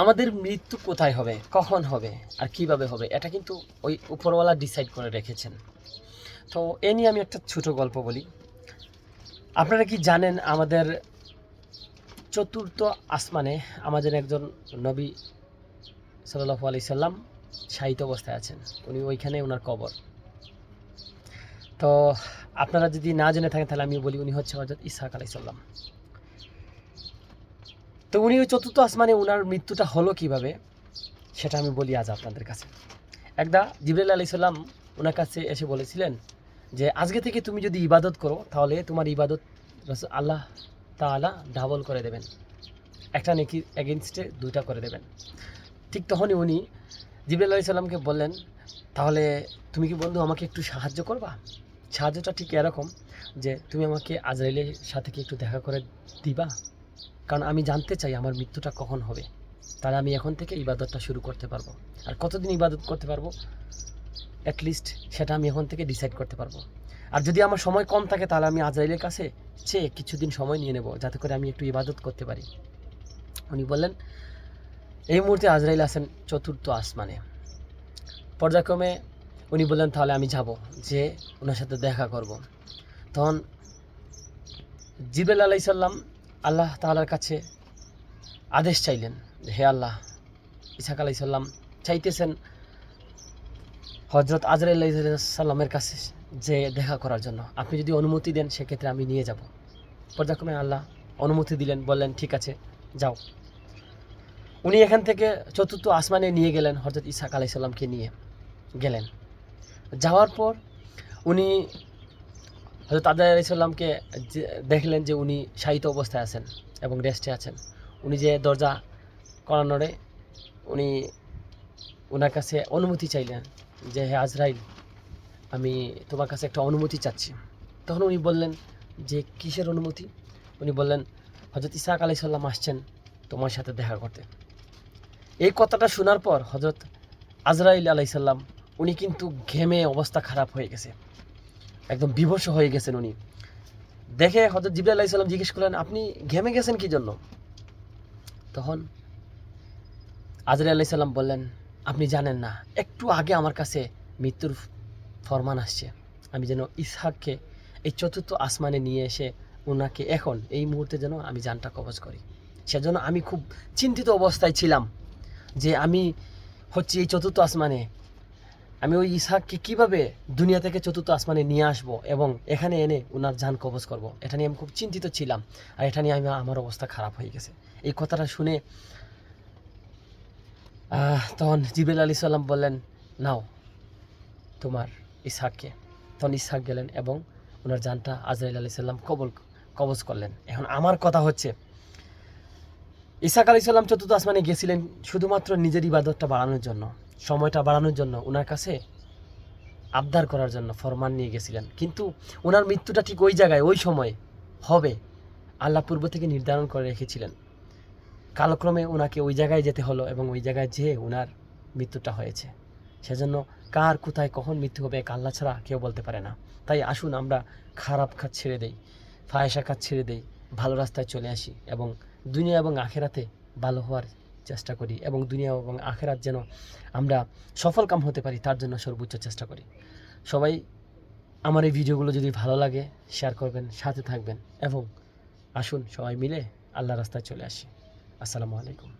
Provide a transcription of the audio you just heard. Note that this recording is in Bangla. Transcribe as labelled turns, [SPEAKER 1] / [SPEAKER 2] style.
[SPEAKER 1] আমাদের মৃত্যু কোথায় হবে? কখন হবে? আর কীভাবে হবে? এটা কিন্তু ওই উপরওয়ালা ডিসাইড করে রেখেছেন। তো এ নিয়ে আমি একটা ছোট গল্প বলি। আপনারা কি জানেন আমাদের চতুর্থ আসমানে আমাদের একজন নবী সাল্লাহ আলি সাল্লাম শাহিত অবস্থায় আছেন। উনি ওইখানে ওনার কবর। তো আপনারা যদি না জেনে থাকেন তাহলে আমি বলি, উনি হচ্ছে হজরত ইসাহাক আলাই সাল্লাম তো উনি ওই চতুর্থ আসমানে ওনার মৃত্যুটা হলো কীভাবে, সেটা আমি বলি আজ আপনাদের কাছে। একদা জিবরাইল আলি সাল্লাম ওনার কাছে এসে বলেছিলেন যে, আজকে থেকে তুমি যদি ইবাদত করো, তাহলে তোমার ইবাদত আল্লাহ তাআলা ডাবল করে দেবেন। একটা নেকি এগেনস্টে দুইটা করে দেবেন। ঠিক তখনই উনি জিবরাইল আলি সাল্লামকে বললেন, তাহলে তুমি কি বন্ধু আমাকে একটু সাহায্য করবা? সাহায্যটা ঠিক এরকম যে, তুমি আমাকে আজরাইলের সাথে কি একটু দেখা করে দিবা? কারণ আমি জানতে চাই আমার মৃত্যুটা কখন হবে। তাহলে আমি এখন থেকে ইবাদতটা শুরু করতে পারব। আর কতদিন ইবাদত করতে পারব? অ্যাটলিস্ট সেটা আমি এখন থেকে ডিসাইড করতে পারব। আর যদি আমার সময় কম থাকে, তাহলে আমি আজরাইলের কাছে চেয়ে কিছুদিন সময় নিয়ে নেব, যাতে করে আমি একটু ইবাদত করতে পারি। উনি বললেন, এই মুহূর্তে আজরাইল আছেন চতুর্থ আসমানে। পর্যায়ক্রমে উনি বললেন, তাহলে আমি যাব যে ওনার সাথে দেখা করব। তখন জিবেল আলাই সাল্লাম আল্লাহ তাআলার কাছে আদেশ চাইলেন, হে আল্লাহ ইসাক আলাই সাল্লাম চাইতেছেন হজরত আজরাইল সাল্লামের কাছে যে দেখা করার জন্য। আপনি যদি অনুমতি দেন, সেক্ষেত্রে আমি নিয়ে যাব। পর্যায়ক্রমে আল্লাহ অনুমতি দিলেন, বললেন, ঠিক আছে, যাও। উনি এখান থেকে চতুর্থ আসমানে নিয়ে গেলেন হজরত ইসাক আলাই সাল্লামকে নিয়ে গেলেন। যাওয়ার পর উনি হজরত আদাহ আলাইসাল্লামকে দেখলেন যে উনি শায়িত অবস্থায় আছেন এবং রেস্টে আছেন। উনি যে দরজা করানোরে উনি ওনার কাছে অনুমতি চাইলেন যে, হে আজরাইল, আমি তোমার কাছে একটা অনুমতি চাচ্ছি। তখন উনি বললেন যে, কিসের অনুমতি? উনি বললেন হজরত ইসাক আলাইসাল্লাম আসছেন তোমার সাথে দেখা করতে। এই কথাটা শোনার পর হজরত আজরাইল আলাইসাল্লাম উনি কিন্তু ঘেমে অবস্থা খারাপ হয়ে গেছে। একদম বিভৎস হয়ে গেছেন উনি। দেখে হজরত জিবরা আলাহি জিজ্ঞেস করলেন, আপনি ঘেমে গেছেন কি জন্য? তখন আজরা আলাহি সাল্লাম বললেন, আপনি জানেন না, একটু আগে আমার কাছে মৃত্যুর ফরমান আসছে। আমি যেন ইসহাককে এই চতুর্থ আসমানে নিয়ে এসে ওনাকে এখন, এই মুহূর্তে যেন আমি জানটা কবজ করি। সেজন্য আমি খুব চিন্তিত অবস্থায় ছিলাম যে আমি হচ্ছে এই চতুর্থ আসমানে। আমি ওই ইসহাককে কীভাবে দুনিয়া থেকে চতুর্থ আসমানে নিয়ে আসব এবং এখানে এনে ওনার যান কবজ করব? এটা নিয়ে আমি খুব চিন্তিত ছিলাম আর এটা নিয়ে আমি আমার অবস্থা খারাপ হয়ে গেছে। এই কথাটা শুনে তখন জিবেল আলী সাল্লাম বললেন, নাও তোমার ইসহাককে। তখন ইসহাক গেলেন এবং ওনার জানটা আজরাইল আলী সাল্লাম কবল কবজ করলেন। এখন আমার কথা হচ্ছে ইসাক আলী সাল্লাম চতুর্থ আসমানে গেছিলেন শুধুমাত্র নিজের ইবাদতটা বাড়ানোর জন্য। সময়টা বাড়ানোর জন্য ওনার কাছে আবদার করার জন্য ফরমান নিয়ে গেছিলেন। কিন্তু ওনার মৃত্যুটা ঠিক ওই জায়গায়, ওই সময় হবে, আল্লাহ পূর্ব থেকে নির্ধারণ করে রেখেছিলেন। কালক্রমে ওনাকে ওই জায়গায় যেতে হলো এবং ওই জায়গায় যেয়ে ওনার মৃত্যুটা হয়েছে। সেজন্য কার কোথায় কখন মৃত্যু হবে এক আল্লাহ ছাড়া কেউ বলতে পারে না। তাই আসুন আমরা খারাপ কাজ ছেড়ে দেই ফায়সা কাজ ছেড়ে দেই, ভালো রাস্তায় চলে আসি এবং দুনিয়া এবং আখেরাতে ভালো হওয়ার চেষ্টা করি এবং দুনিয়া এবং আখেরাত যেন আমরা সফল কাম হতে পারি, তার জন্য সর্বোচ্চ চেষ্টা করি। সবাই আমার এই ভিডিওগুলো যদি ভালো লাগে শেয়ার করবেন, সাথে থাকবেন এবং আসুন সবাই মিলে আল্লাহ রাস্তায় চলে আসি। আসসালামু আলাইকুম।